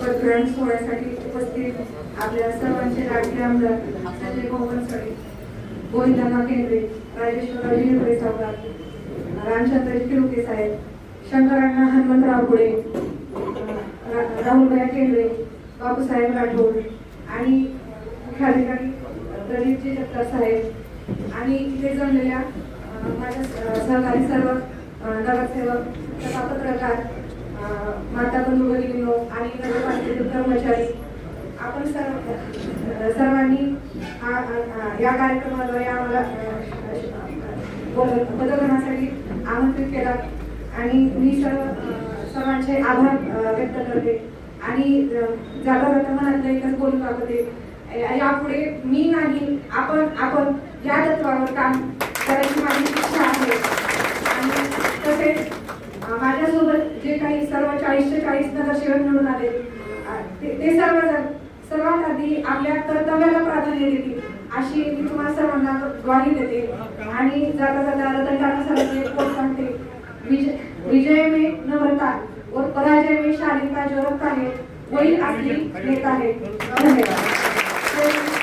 पदग्रहण सोहळ्यासाठी उपस्थित आपल्या सर्वांचे लाडके आमदार संजय गोवनसळे गोविंदराव केंद्रे राजेश्वरराव हिरवे सावकार रामचंद्र किरुके साहेब शंकरांना हनुमंतराव पुढे राहुलभाई केंद्रे बापूसाहेब राठोड आणि मुख्याधिकारी प्रदीपजी जगताप साहेब आणि इथे जमलेल्या माझ्या सहकारी सर्व नगरसेवक पत्रकार माता बंधू भगिनींनो आणि कर्मचारी आपण सर्व सर्वांनी हा- या कार्यक्रमाद्वारे आम्हाला अं, बोल- आमंत्रित केला आणि मी सर्व सर्वांचे आभार व्यक्त करते आणि अं, जाता मनातलं एकच बोलून दाखवते यापुढे मी नाही आपण आपण या तत्वावर काम करायची माझी इच्छा आहे. आणि तसेच माझ्यासोबत जे काही सर्व चाळीसशे चाळीस नगरसेवक मिळून आले ते ते सर्वजण सर्वात आधी आपल्या कर्तव्याला प्राधान्य देतील. अशी मी तुम्हाला सर्वांना ग्वाही देते. आणि जाता जाता रतन टाटा सरांचे कोट सांगते? विजय विजय में नम्रता और पराजय में शालीनता जो आहे वही असली नेता आहे. धन्यवाद.